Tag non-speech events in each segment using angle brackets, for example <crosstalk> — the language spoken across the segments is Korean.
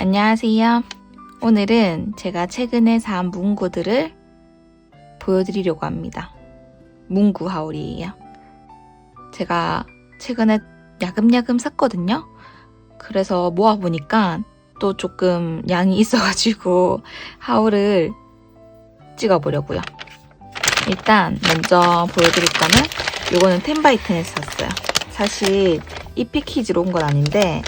안녕하세요. 오늘은 제가 최근에 산 문구들을 보여드리려고 합니다. 문구 하울이에요. 제가 최근에 야금야금 샀거든요. 그래서 모아보니까 또 조금 양이 있어가지고 하울을 찍어보려고요. 일단 먼저 보여드릴 거는 요거는 텐바이텐에서 샀어요. 사실 이 패키지로 온 건 아닌데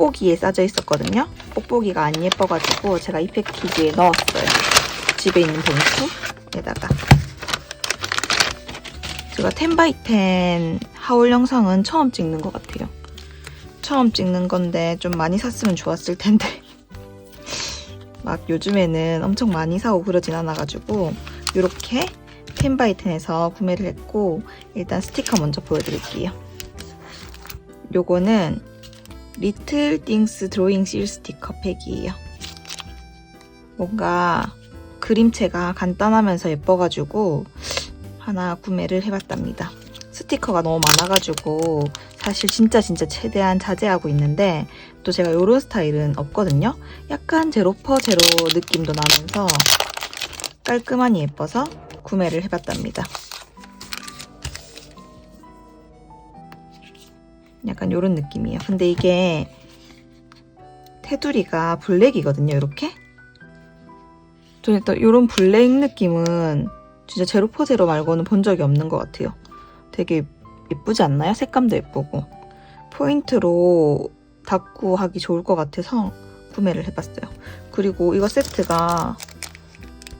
뽁뽁이에 싸져 있었거든요. 뽁뽁이가 안 예뻐가지고 제가 이 패키지에 넣었어요. 집에 있는 봉투에다가. 제가 텐바이텐 하울 영상은 처음 찍는 것 같아요. 처음 찍는 건데 좀 많이 샀으면 좋았을 텐데. <laughs> 막 요즘에는 엄청 많이 사고 그러진 않아가지고 이렇게 텐바이텐에서 구매를 했고 일단 스티커 먼저 보여드릴게요. 요거는 리틀 띵스 드로잉 실 스티커 팩이에요. 뭔가 그림체가 간단하면서 예뻐가지고 하나 구매를 해봤답니다. 스티커가 너무 많아가지고 사실 진짜 진짜 최대한 자제하고 있는데 또 제가 이런 스타일은 없거든요. 약간 제로퍼 제로 느낌도 나면서 깔끔하니 예뻐서 구매를 해봤답니다. 약간 이런 느낌이에요. 근데 이게 테두리가 블랙이거든요, 이렇게. 저는 또 이런 블랙 느낌은 진짜 제로퍼 제로 말고는 본 적이 없는 것 같아요. 되게 예쁘지 않나요? 색감도 예쁘고. 포인트로 닫고 하기 좋을 것 같아서 구매를 해봤어요. 그리고 이거 세트가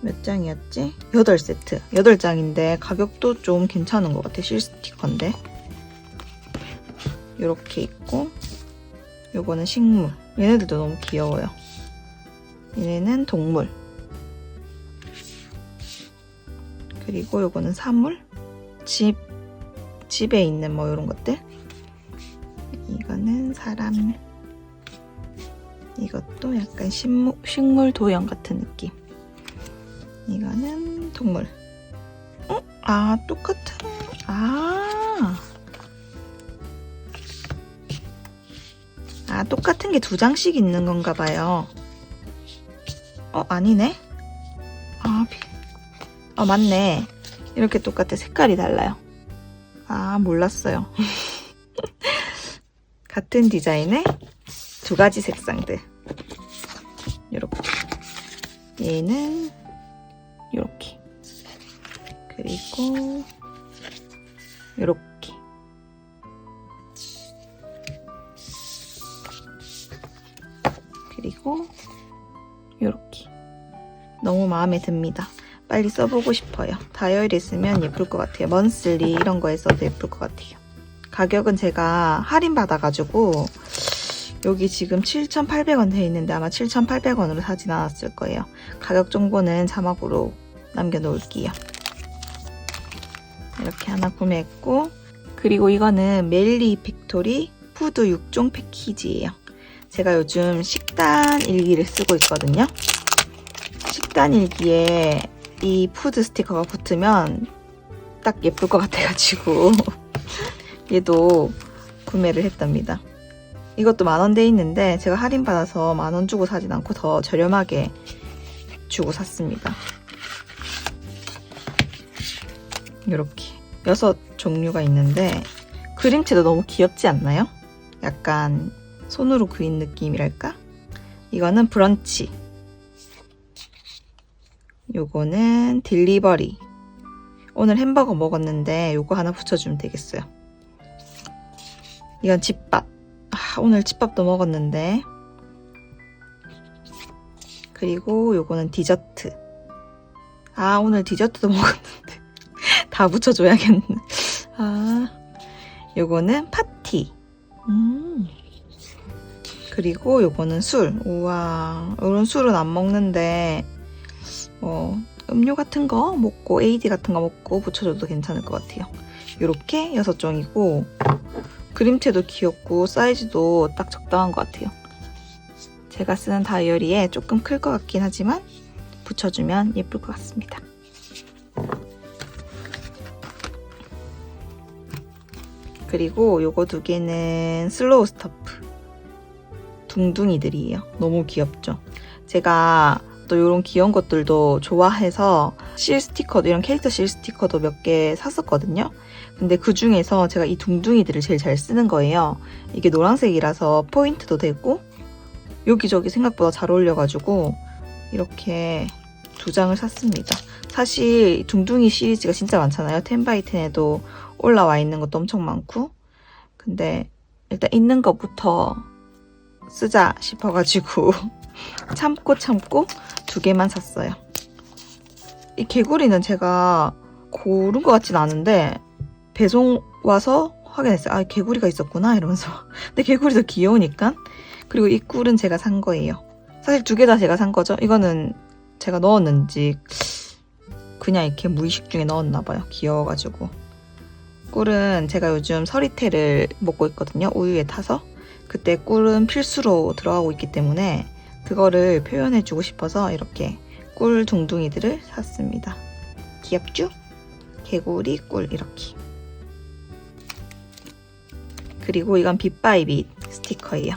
몇 장이었지? 8세트. 8장인데 가격도 좀 괜찮은 것 같아요. 실 스티커인데. 이렇게 있고 요거는 식물. 얘네들도 너무 귀여워요. 얘네는 동물. 그리고 요거는 사물. 집 집에 있는 뭐 이런 것들. 이거는 사람. 이것도 약간 식물, 식물 도형 같은 느낌. 이거는 동물. 어? 아, 똑같은. 아. 아, 똑같은 게 두 장씩 있는 건가 봐요. 어, 아니네. 아, 비... 아, 맞네. 이렇게 똑같아. 색깔이 달라요. 아, 몰랐어요. <laughs> 같은 디자인의 두 가지 색상들. 이렇게. 얘는 이렇게. 그리고 이렇게. 그리고 이렇게. 너무 마음에 듭니다. 빨리 써보고 싶어요. 다이어리 쓰면 예쁠 것 같아요. 먼슬리 이런 거에 써도 예쁠 것 같아요. 가격은 제가 할인 받아가지고 여기 지금 7,800원 돼 있는데 아마 7,800원으로 사진 않았을 거예요. 가격 정보는 자막으로 남겨놓을게요. 이렇게 하나 구매했고 그리고 이거는 멜리 빅토리 푸드 6종 패키지예요. 제가 요즘 식단 일기를 쓰고 있거든요. 식단 일기에 이 푸드 스티커가 붙으면 딱 예쁠 것 같아가지고 <laughs> 얘도 구매를 했답니다. 이것도 만원 돼 있는데 제가 할인 받아서 만원 주고 사진 않고 더 저렴하게 주고 샀습니다. 이렇게 여섯 종류가 있는데 그림체도 너무 귀엽지 않나요? 약간 손으로 그린 느낌이랄까? 이거는 브런치. 요거는 딜리버리. 오늘 햄버거 먹었는데 요거 하나 붙여주면 되겠어요. 이건 집밥. 아, 오늘 집밥도 먹었는데. 그리고 요거는 디저트. 아, 오늘 디저트도 <laughs> 먹었는데. 다 붙여줘야겠네. 아, 요거는 파티. 음. 그리고 요거는 술. 우와, 이런 술은 안 먹는데, 뭐, 음료 같은 거 먹고, AD 같은 거 먹고 붙여줘도 괜찮을 것 같아요. 요렇게 여섯 종이고, 그림체도 귀엽고, 사이즈도 딱 적당한 것 같아요. 제가 쓰는 다이어리에 조금 클 것 같긴 하지만, 붙여주면 예쁠 것 같습니다. 그리고 요거 두 개는 슬로우 스토프. 둥둥이들이에요. 너무 귀엽죠? 제가 또 이런 귀여운 것들도 좋아해서 실 스티커도 이런 캐릭터 실 스티커도 몇 개 샀었거든요. 근데 그 중에서 제가 이 둥둥이들을 제일 잘 쓰는 거예요. 이게 노란색이라서 포인트도 되고 여기저기 생각보다 잘 어울려가지고 이렇게 두 장을 샀습니다. 사실 둥둥이 시리즈가 진짜 많잖아요. 10바이10에도 올라와 있는 것도 엄청 많고 근데 일단 있는 것부터 쓰자 싶어가지고 <laughs> 참고 참고 두 개만 샀어요. 이 개구리는 제가 고른 것 같진 않은데 배송 와서 확인했어요. 아 개구리가 있었구나 이러면서. <laughs> 근데 개구리도 귀여우니까. 그리고 이 꿀은 제가 산 거예요. 사실 두 개 다 제가 산 거죠. 이거는 제가 넣었는지 그냥 이렇게 무의식 중에 넣었나 봐요. 귀여워가지고. 꿀은 제가 요즘 서리태를 먹고 있거든요. 우유에 타서. 그때 꿀은 필수로 들어가고 있기 때문에 그거를 표현해주고 싶어서 이렇게 꿀 둥둥이들을 샀습니다. 귀엽죠? 개구리 꿀 이렇게. 그리고 이건 빗바이빗 스티커예요.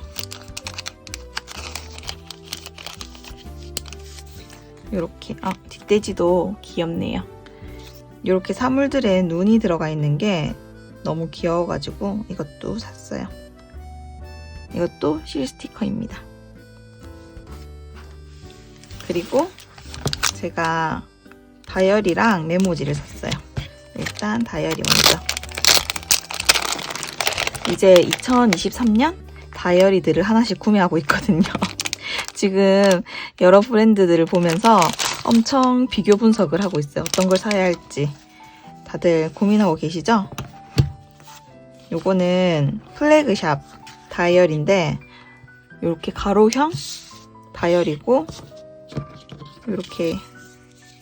이렇게 아 뒷돼지도 귀엽네요. 이렇게 사물들에 눈이 들어가 있는 게 너무 귀여워가지고 이것도 샀어요. 이것도 실 스티커입니다. 그리고 제가 다이어리랑 메모지를 샀어요. 일단 다이어리 먼저. 이제 2023년 다이어리들을 하나씩 구매하고 있거든요. <laughs> 지금 여러 브랜드들을 보면서 엄청 비교 분석을 하고 있어요. 어떤 걸 사야 할지. 다들 고민하고 계시죠? 요거는 플래그샵 다이어리인데 이렇게 가로형 다이어리고 이렇게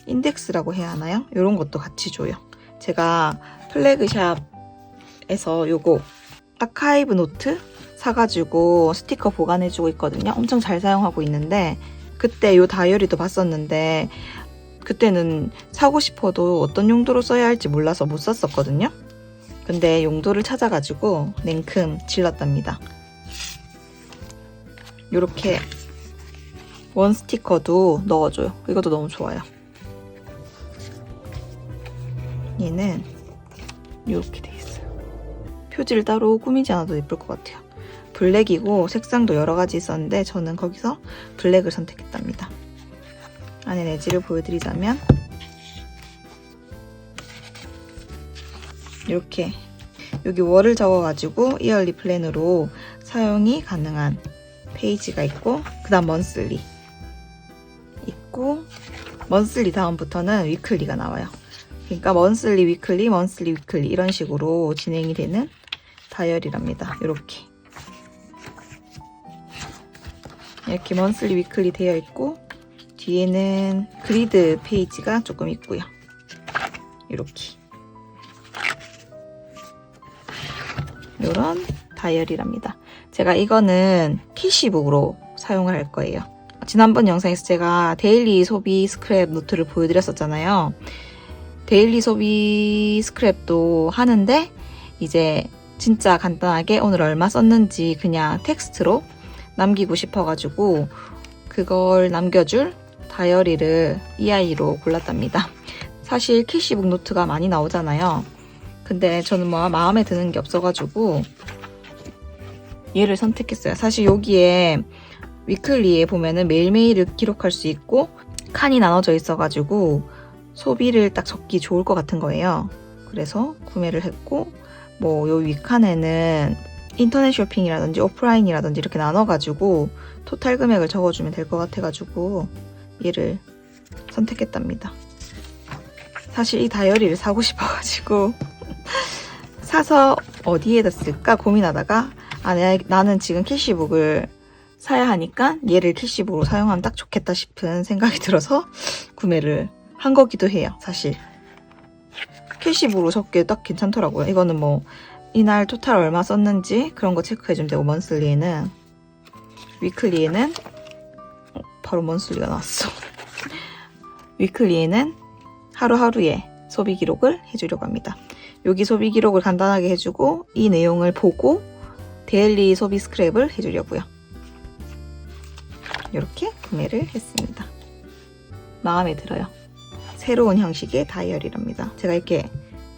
인덱스라고 해야 하나요? 이런 것도 같이 줘요. 제가 플래그샵에서 요거 아카이브 노트 사가지고 스티커 보관해주고 있거든요. 엄청 잘 사용하고 있는데 그때 요 다이어리도 봤었는데 그때는 사고 싶어도 어떤 용도로 써야 할지 몰라서 못 샀었거든요. 근데 용도를 찾아가지고 냉큼 질렀답니다. 요렇게 원 스티커도 넣어줘요. 이것도 너무 좋아요. 얘는 이렇게 돼 있어요. 표지를 따로 꾸미지 않아도 예쁠 것 같아요. 블랙이고 색상도 여러 가지 있었는데 저는 거기서 블랙을 선택했답니다. 안에 내지를 보여드리자면 이렇게 여기 월을 적어가지고 이얼리 플랜으로 사용이 가능한 페이지가 있고 그 다음 먼슬리 있고 먼슬리 다음부터는 위클리가 나와요. 그러니까 먼슬리 위클리 먼슬리 위클리 이런 식으로 진행이 되는 다이어리랍니다. 이렇게 이렇게 먼슬리 위클리 되어 있고 뒤에는 그리드 페이지가 조금 있고요. 이렇게 이런 다이어리랍니다. 제가 이거는 캐시북으로 사용을 할 거예요. 지난번 영상에서 제가 데일리 소비 스크랩 노트를 보여드렸었잖아요. 데일리 소비 스크랩도 하는데 이제 진짜 간단하게 오늘 얼마 썼는지 그냥 텍스트로 남기고 싶어가지고 그걸 남겨줄 다이어리를 이 아이로 골랐답니다. 사실 캐시북 노트가 많이 나오잖아요. 근데 저는 뭐 마음에 드는 게 없어가지고 얘를 선택했어요. 사실 여기에 위클리에 보면은 매일매일을 기록할 수 있고 칸이 나눠져 있어가지고 소비를 딱 적기 좋을 것 같은 거예요. 그래서 구매를 했고 뭐요 윗칸에는 인터넷 쇼핑이라든지 오프라인이라든지 이렇게 나눠가지고 토탈 금액을 적어주면 될 것 같아가지고 얘를 선택했답니다. 사실 이 다이어리를 사고 싶어가지고 <laughs> 사서 어디에다 쓸까 고민하다가 아, 내가, 나는 지금 캐시북을 사야 하니까 얘를 캐시북으로 사용하면 딱 좋겠다 싶은 생각이 들어서 구매를 한 거기도 해요, 사실. 캐시북으로 적게 딱 괜찮더라고요. 이거는 뭐 이날 토탈 얼마 썼는지 그런 거 체크해주면 되고 먼슬리에는 위클리에는 어, 바로 먼슬리가 나왔어. <laughs> 위클리에는 하루하루의 소비 기록을 해주려고 합니다. 여기 소비 기록을 간단하게 해주고 이 내용을 보고 데일리 소비 스크랩을 해주려고요. 이렇게 구매를 했습니다. 마음에 들어요. 새로운 형식의 다이어리랍니다. 제가 이렇게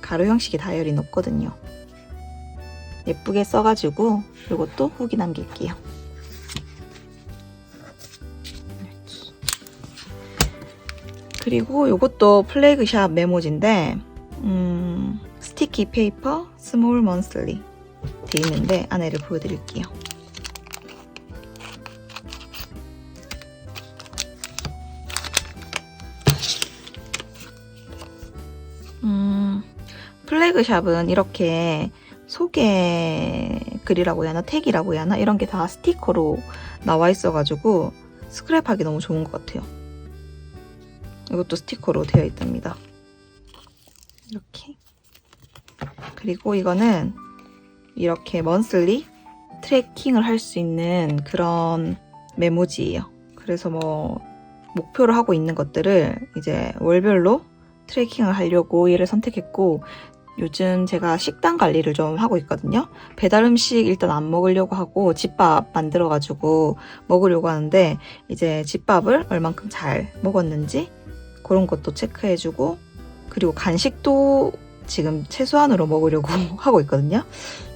가로 형식의 다이어리는 없거든요. 예쁘게 써가지고 이것도 후기 남길게요. 그리고 이것도 플래그샵 메모지인데 음, 스티키 페이퍼 스몰 먼슬리 돼 있는데 안에를 보여드릴게요. 음, 플래그샵은 이렇게 소개 글이라고 해야 하나 택이라고 해야 하나 이런 게 다 스티커로 나와 있어가지고 스크랩하기 너무 좋은 것 같아요. 이것도 스티커로 되어 있답니다. 이렇게. 그리고 이거는 이렇게 먼슬리 트래킹을 할 수 있는 그런 메모지예요. 그래서 뭐 목표를 하고 있는 것들을 이제 월별로 트래킹을 하려고 얘를 선택했고 요즘 제가 식단 관리를 좀 하고 있거든요. 배달 음식 일단 안 먹으려고 하고 집밥 만들어가지고 먹으려고 하는데 이제 집밥을 얼만큼 잘 먹었는지 그런 것도 체크해주고 그리고 간식도 지금 최소한으로 먹으려고 <laughs> 하고 있거든요.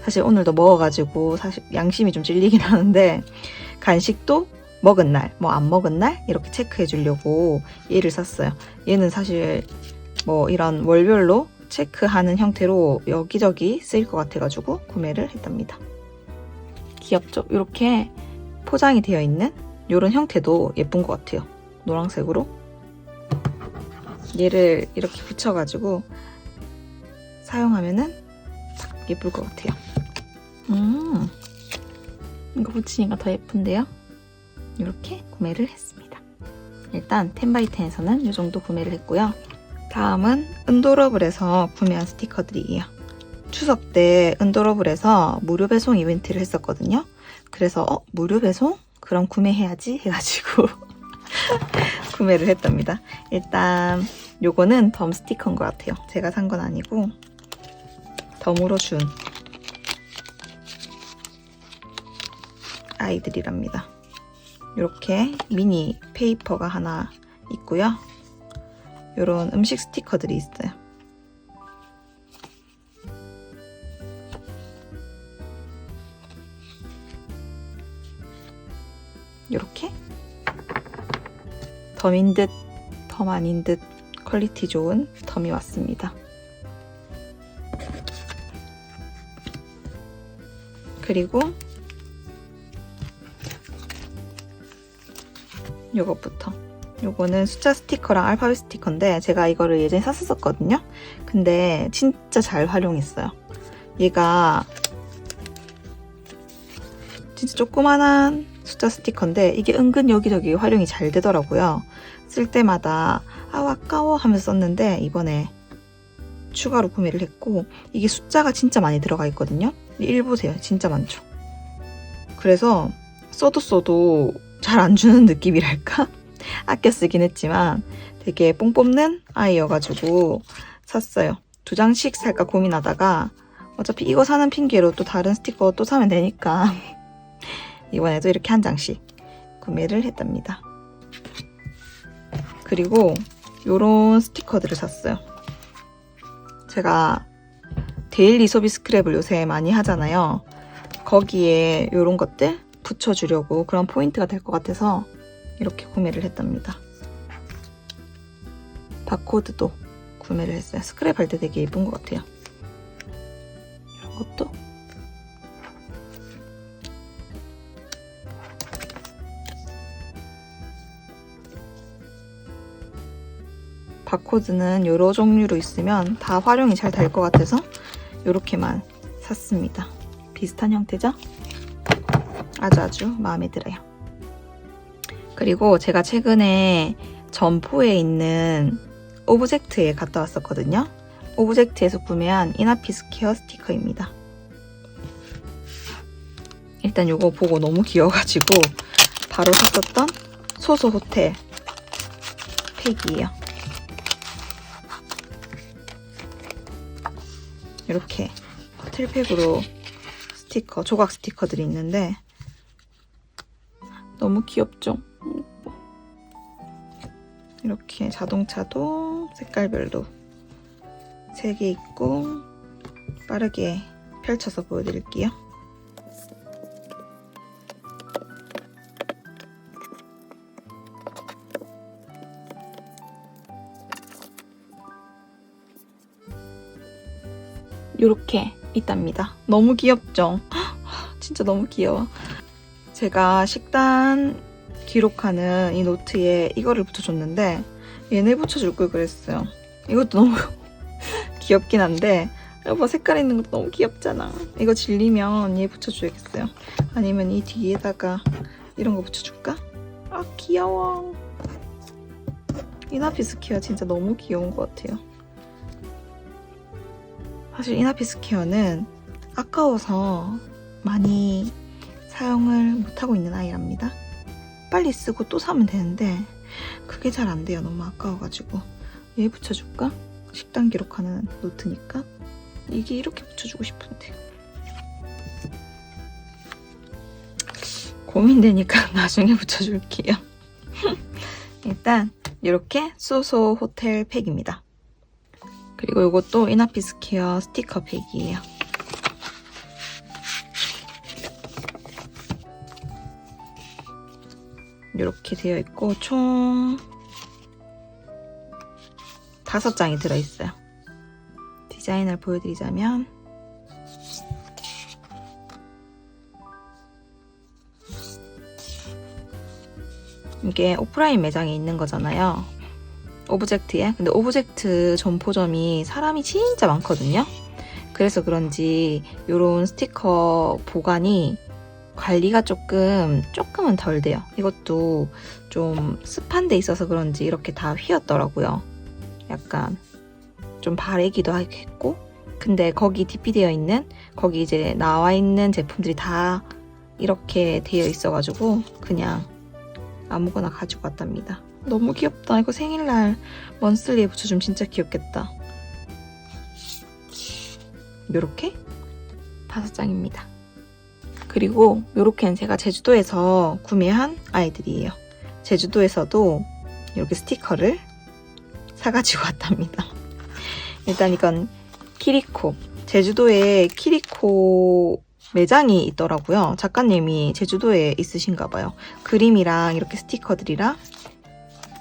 사실 오늘도 먹어가지고 사실 양심이 좀 찔리긴 하는데 간식도 먹은 날, 뭐 안 먹은 날 이렇게 체크해 주려고 얘를 샀어요. 얘는 사실 뭐 이런 월별로 체크하는 형태로 여기저기 쓰일 것 같아가지고 구매를 했답니다. 귀엽죠? 이렇게 포장이 되어 있는 이런 형태도 예쁜 것 같아요. 노란색으로 얘를 이렇게 붙여가지고 사용하면은 딱 예쁠 것 같아요. 음, 이거 붙이니까 더 예쁜데요? 이렇게 구매를 했습니다. 일단 텐바이텐에서는 이 정도 구매를 했고요. 다음은 은도러블에서 구매한 스티커들이에요. 추석 때 은도러블에서 무료 배송 이벤트를 했었거든요. 그래서 어 무료 배송? 그럼 구매해야지 해가지고 <laughs> 구매를 했답니다. 일단 요거는 덤 스티커인 것 같아요. 제가 산 건 아니고 덤으로 준 아이들이랍니다. 이렇게 미니 페이퍼가 하나 있고요. 이런 음식 스티커들이 있어요. 이렇게 덤인 듯, 덤 아닌 듯 퀄리티 좋은 덤이 왔습니다. 그리고 요것부터 요거는 숫자 스티커랑 알파벳 스티커인데 제가 이거를 예전에 샀었거든요. 근데 진짜 잘 활용했어요. 얘가 진짜 조그만한 숫자 스티커인데 이게 은근 여기저기 활용이 잘 되더라고요. 쓸 때마다 아 아까워 하면서 썼는데 이번에 추가로 구매를 했고 이게 숫자가 진짜 많이 들어가 있거든요. 일 보세요. 진짜 많죠. 그래서 써도 써도 잘 안 주는 느낌이랄까? 아껴 쓰긴 했지만 되게 뽕 뽑는 아이여가지고 샀어요. 두 장씩 살까 고민하다가 어차피 이거 사는 핑계로 또 다른 스티커 또 사면 되니까 <laughs> 이번에도 이렇게 한 장씩 구매를 했답니다. 그리고 요런 스티커들을 샀어요. 제가 데일리 소비 스크랩을 요새 많이 하잖아요. 거기에 요런 것들 붙여주려고 그런 포인트가 될 것 같아서 이렇게 구매를 했답니다. 바코드도 구매를 했어요. 스크랩 할 때 되게 예쁜 것 같아요. 이런 것도 바코드는 여러 종류로 있으면 다 활용이 잘 될 것 같아서 이렇게만 샀습니다. 비슷한 형태죠? 아주 아주 마음에 들어요. 그리고 제가 최근에 점포에 있는 오브젝트에 갔다 왔었거든요. 오브젝트에서 구매한 이나피스 케어 스티커입니다. 일단 이거 보고 너무 귀여워가지고 바로 샀었던 소소 호텔 팩이에요. 이렇게 호텔 팩으로 스티커, 조각 스티커들이 있는데 너무 귀엽죠? 이렇게 자동차도 색깔별로 3개 있고 빠르게 펼쳐서 보여드릴게요. 이렇게 있답니다. 너무 귀엽죠? <gasps> 진짜 너무 귀여워. 제가 식단 기록하는 이 노트에 이거를 붙여줬는데 얘네 붙여줄 걸 그랬어요. 이것도 너무 <laughs> 귀엽긴 한데 여보 색깔 있는 것도 너무 귀엽잖아. 이거 질리면 얘 붙여줘야겠어요. 아니면 이 뒤에다가 이런 거 붙여줄까? 아 귀여워. 이나피스키어 진짜 너무 귀여운 것 같아요. 사실 이나피스키어는 아까워서 많이 사용을 못하고 있는 아이랍니다. 빨리 쓰고 또 사면 되는데 그게 잘 안 돼요. 너무 아까워가지고 얘 붙여줄까? 식단 기록하는 노트니까 이게 이렇게 붙여주고 싶은데 고민되니까 <laughs> 나중에 붙여줄게요. <laughs> 일단 이렇게 소소 호텔 팩입니다. 그리고 이것도 이나피스케어 스티커 팩이에요. 이렇게 되어 있고 총 다섯 장이 들어있어요. 디자인을 보여드리자면 이게 오프라인 매장에 있는 거잖아요. 오브젝트에. 근데 오브젝트 점포점이 사람이 진짜 많거든요. 그래서 그런지 이런 스티커 보관이 관리가 조금 조금은 덜 돼요. 이것도 좀 습한 데 있어서 그런지 이렇게 다 휘었더라고요. 약간 좀 바래기도 했고 근데 거기 DP 되어 있는 거기 이제 나와 있는 제품들이 다 이렇게 되어 있어가지고 그냥 아무거나 가지고 왔답니다. 너무 귀엽다. 이거 생일날 먼슬리에 붙여주면 진짜 귀엽겠다. 요렇게 다섯 장입니다. 그리고 요렇게는 제가 제주도에서 구매한 아이들이에요. 제주도에서도 이렇게 스티커를 사가지고 <laughs> 왔답니다. 일단 이건 키리코. 제주도에 키리코 매장이 있더라고요. 작가님이 제주도에 있으신가 봐요. 그림이랑 이렇게 스티커들이랑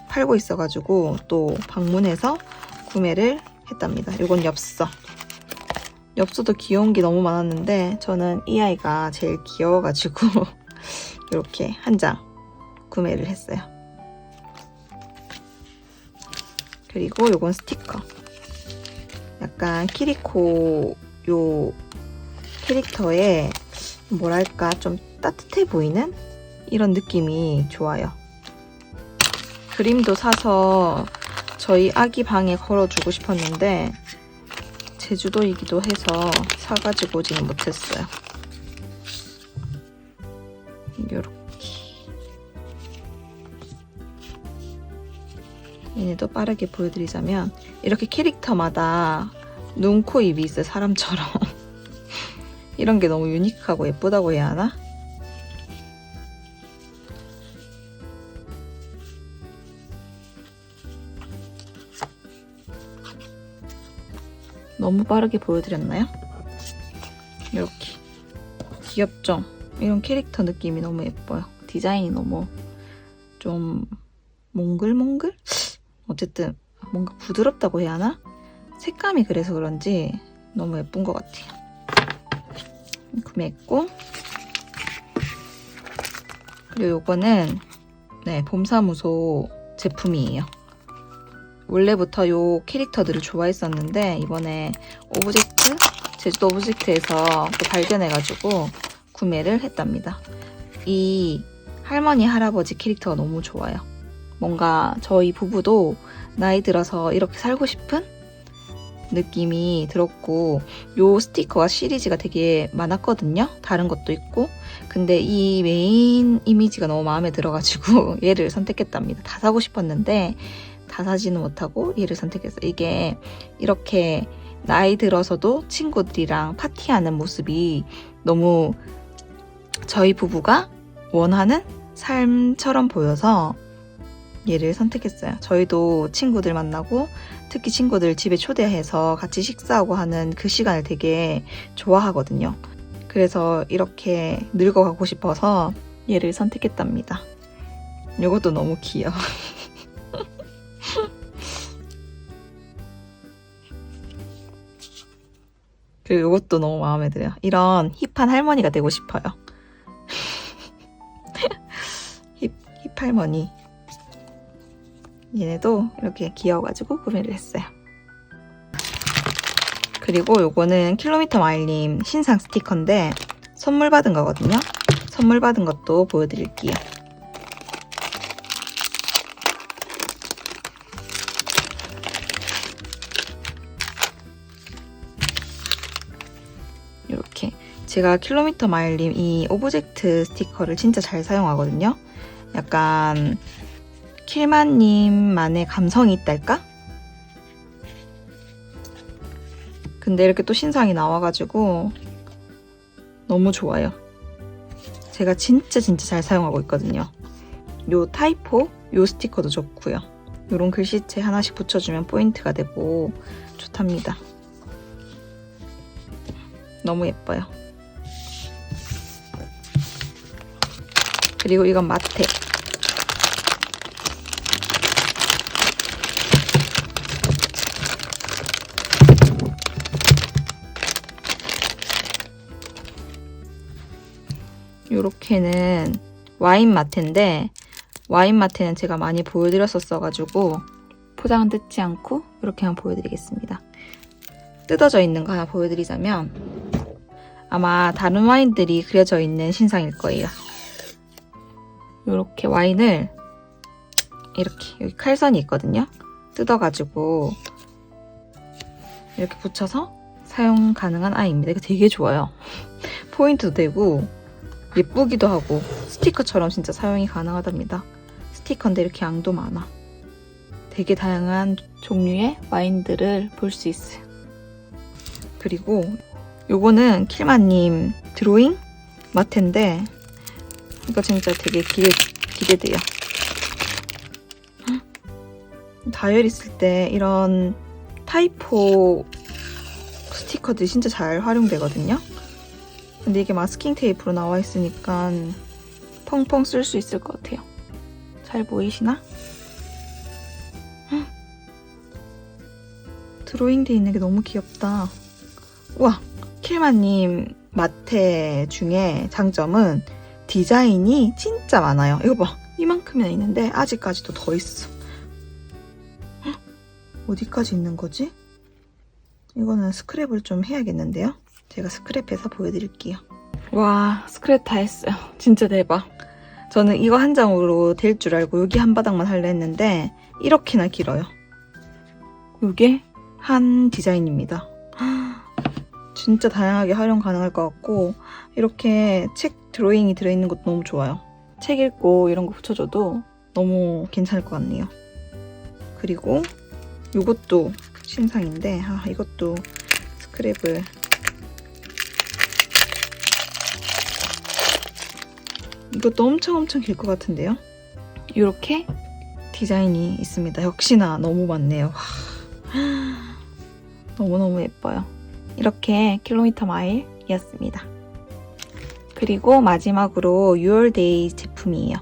팔고 있어가지고 또 방문해서 구매를 했답니다. 이건 엽서. 엽서도 귀여운 게 너무 많았는데 저는 이 아이가 제일 귀여워가지고 <laughs> 이렇게 한 장 구매를 했어요. 그리고 요건 스티커. 약간 키리코 요 캐릭터에 뭐랄까 좀 따뜻해 보이는 이런 느낌이 좋아요. 그림도 사서 저희 아기 방에 걸어주고 싶었는데 제주도이기도 해서 사가지고 오지는 못했어요. 요렇게 얘네도 빠르게 보여드리자면 이렇게 캐릭터마다 눈, 코, 입이 있어요. 사람처럼. <laughs> 이런 게 너무 유니크하고 예쁘다고 해야 하나? 너무 빠르게 보여드렸나요? 이렇게 귀엽죠? 이런 캐릭터 느낌이 너무 예뻐요. 디자인이 너무 좀 몽글몽글? 어쨌든 뭔가 부드럽다고 해야 하나? 색감이 그래서 그런지 너무 예쁜 것 같아요. 구매했고 그리고 요거는 네 봄사무소 제품이에요. 원래부터 요 캐릭터들을 좋아했었는데 이번에 오브젝트 제주도 오브젝트에서 또 발견해가지고 구매를 했답니다. 이 할머니 할아버지 캐릭터가 너무 좋아요. 뭔가 저희 부부도 나이 들어서 이렇게 살고 싶은 느낌이 들었고 요 스티커가 시리즈가 되게 많았거든요. 다른 것도 있고 근데 이 메인 이미지가 너무 마음에 들어가지고 <laughs> 얘를 선택했답니다. 다 사고 싶었는데 다 사지는 못하고 얘를 선택했어요. 이게 이렇게 나이 들어서도 친구들이랑 파티하는 모습이 너무 저희 부부가 원하는 삶처럼 보여서 얘를 선택했어요. 저희도 친구들 만나고 특히 친구들 집에 초대해서 같이 식사하고 하는 그 시간을 되게 좋아하거든요. 그래서 이렇게 늙어가고 싶어서 얘를 선택했답니다. 이것도 너무 귀여워. <laughs> <laughs> 그리고 이것도 너무 마음에 들어요. 이런 힙한 할머니가 되고 싶어요. <laughs> 힙, 힙 할머니. 얘네도 이렇게 귀여워가지고 구매를 했어요. 그리고 요거는 킬로미터 마일님 신상 스티커인데 선물 받은 거거든요. 선물 받은 것도 보여드릴게요. 제가 킬로미터 마일님 이 오브젝트 스티커를 진짜 잘 사용하거든요. 약간 킬만님만의 감성이 있달까? 근데 이렇게 또 신상이 나와가지고 너무 좋아요. 제가 진짜 진짜 잘 사용하고 있거든요. 요 타이포 요 스티커도 좋고요. 요런 글씨체 하나씩 붙여주면 포인트가 되고 좋답니다. 너무 예뻐요. 그리고 이건 마테. 요렇게는 와인 마테인데 와인 마테는 제가 많이 보여드렸었어가지고 포장은 뜯지 않고 이렇게만 보여드리겠습니다. 뜯어져 있는 거 하나 보여드리자면 아마 다른 와인들이 그려져 있는 신상일 거예요. 이렇게 와인을 이렇게 여기 칼선이 있거든요. 뜯어가지고 이렇게 붙여서 사용 가능한 아이입니다. 이거 되게 좋아요. <laughs> 포인트도 되고 예쁘기도 하고 스티커처럼 진짜 사용이 가능하답니다. 스티커인데 이렇게 양도 많아. 되게 다양한 종류의 와인들을 볼 수 있어요. 그리고 요거는 킬마님 드로잉 마테인데 이거 진짜 되게 기대, 기대돼요. 다이어리 있을 때 이런 타이포 스티커들이 진짜 잘 활용되거든요. 근데 이게 마스킹 테이프로 나와 있으니까 펑펑 쓸 수 있을 것 같아요. 잘 보이시나? 헉. 드로잉 돼 있는 게 너무 귀엽다. 우와, 킬마님 마테 중에 장점은 디자인이 진짜 많아요. 이거 봐. 이만큼이나 있는데 아직까지도 더 있어. 헉, 어디까지 있는 거지? 이거는 스크랩을 좀 해야겠는데요? 제가 스크랩해서 보여드릴게요. 와, 스크랩 다 했어요. 진짜 대박. 저는 이거 한 장으로 될 줄 알고 여기 한 바닥만 할려 했는데 이렇게나 길어요. 이게 한 디자인입니다. 진짜 다양하게 활용 가능할 것 같고 이렇게 책 드로잉이 들어있는 것도 너무 좋아요. 책 읽고 이런 거 붙여줘도 너무 괜찮을 것 같네요. 그리고 이것도 신상인데 아, 이것도 스크랩을 이것도 엄청 엄청 길 것 같은데요? 이렇게 디자인이 있습니다. 역시나 너무 많네요. <gasps> 너무너무 예뻐요. 이렇게 킬로미터 마일이었습니다. 그리고 마지막으로 6월데이 제품이에요.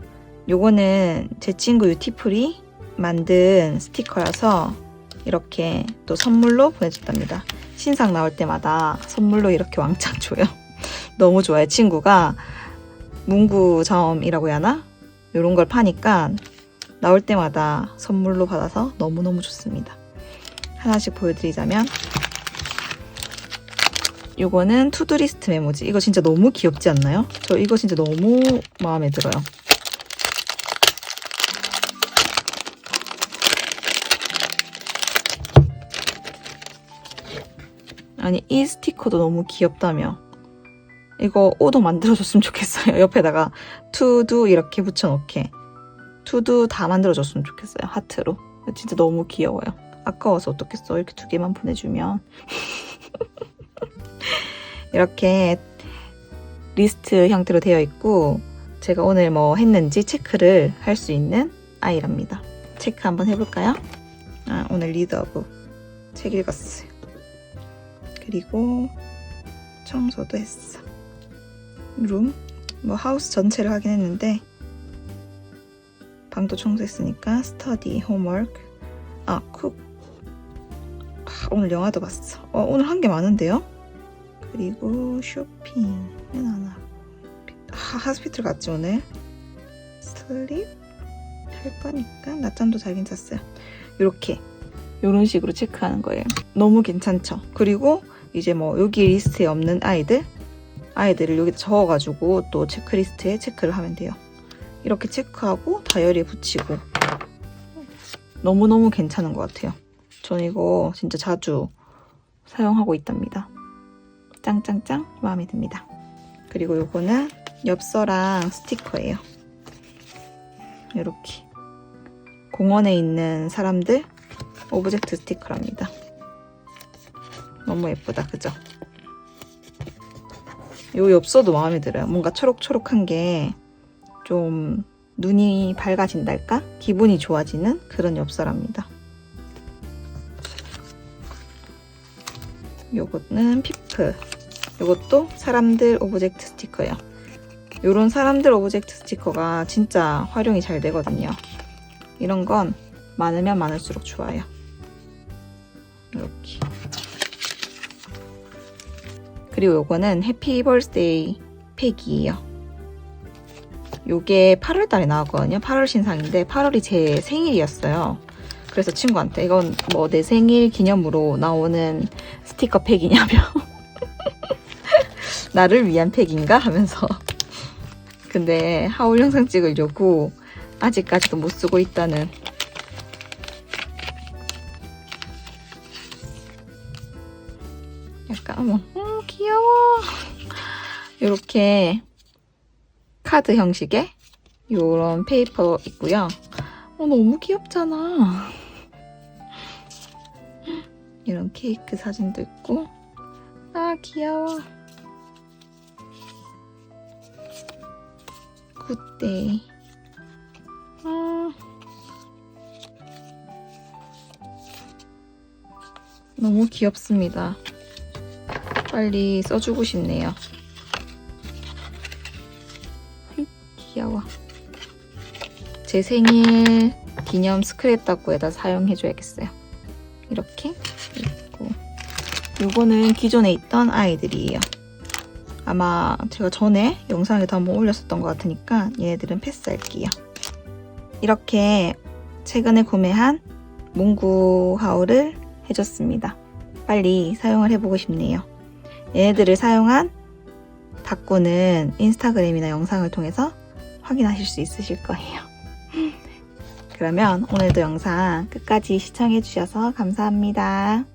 요거는 제 친구 유티풀이 만든 스티커여서 이렇게 또 선물로 보내줬답니다. 신상 나올 때마다 선물로 이렇게 왕창 줘요. <laughs> 너무 좋아요. 친구가 문구점이라고 해야 하나? 이런 걸 파니까 나올 때마다 선물로 받아서 너무너무 좋습니다. 하나씩 보여드리자면 요거는 투두리스트 메모지. 이거 진짜 너무 귀엽지 않나요? 저 이거 진짜 너무 마음에 들어요. 아니 이 스티커도 너무 귀엽다며. 이거 오도 만들어줬으면 좋겠어요. <laughs> 옆에다가 투두 이렇게 붙여놓게. 투두 다 만들어줬으면 좋겠어요. 하트로. 진짜 너무 귀여워요. 아까워서 어떻겠어. 이렇게 두 개만 보내주면. <laughs> 이렇게 리스트 형태로 되어 있고 제가 오늘 뭐 했는지 체크를 할 수 있는 아이랍니다. 체크 한번 해볼까요? 아, 오늘 리드 오브 책 읽었어요. 그리고 청소도 했어. 룸? 뭐 하우스 전체를 하긴 했는데 방도 청소했으니까 스터디, 홈워크, 아, 쿡. 아, 오늘 영화도 봤어. 어, 오늘 한 게 많은데요? 그리고 쇼핑은 안 하고 하, 하스피틀 갔지 오늘? 슬립? 할 거니까 낮잠도 자긴 잤어요. 이렇게 이런 식으로 체크하는 거예요. 너무 괜찮죠? 그리고 이제 뭐 여기 리스트에 없는 아이들 아이들을 여기다 적어가지고 또 체크리스트에 체크를 하면 돼요. 이렇게 체크하고 다이어리에 붙이고 너무너무 괜찮은 것 같아요. 전 이거 진짜 자주 사용하고 있답니다. 짱짱짱 마음에 듭니다. 그리고 요거는 엽서랑 스티커예요. 이렇게 공원에 있는 사람들 오브젝트 스티커랍니다. 너무 예쁘다, 그죠? 요 엽서도 마음에 들어요. 뭔가 초록초록한 게 좀 눈이 밝아진달까? 기분이 좋아지는 그런 엽서랍니다. 요거는 피프. 요것도 사람들 오브젝트 스티커예요. 요런 사람들 오브젝트 스티커가 진짜 활용이 잘 되거든요. 이런 건 많으면 많을수록 좋아요. 이렇게. 그리고 요거는 해피 벌스데이 팩이에요. 요게 8월 달에 나왔거든요. 8월 신상인데 8월이 제 생일이었어요. 그래서 친구한테 이건 뭐 내 생일 기념으로 나오는 스티커 팩이냐며 <laughs> 나를 위한 팩인가 하면서. 근데 하울 영상 찍으려고 아직까지도 못 쓰고 있다는. 약간 어머 음, 귀여워. 이렇게 카드 형식의 이런 페이퍼 있고요. 어, 너무 귀엽잖아 이런 케이크 사진도 있고. 아 귀여워. 굿데이. 아. 너무 귀엽습니다. 빨리 써주고 싶네요. 귀여워. 제 생일 기념 스크랩다구에다 사용해줘야겠어요. 이렇게 요거는 기존에 있던 아이들이에요. 아마 제가 전에 영상에도 한번 올렸었던 것 같으니까 얘네들은 패스할게요. 이렇게 최근에 구매한 몽구 하울을 해줬습니다. 빨리 사용을 해보고 싶네요. 얘네들을 사용한 다꾸는 인스타그램이나 영상을 통해서 확인하실 수 있으실 거예요. <laughs> 그러면 오늘도 영상 끝까지 시청해주셔서 감사합니다.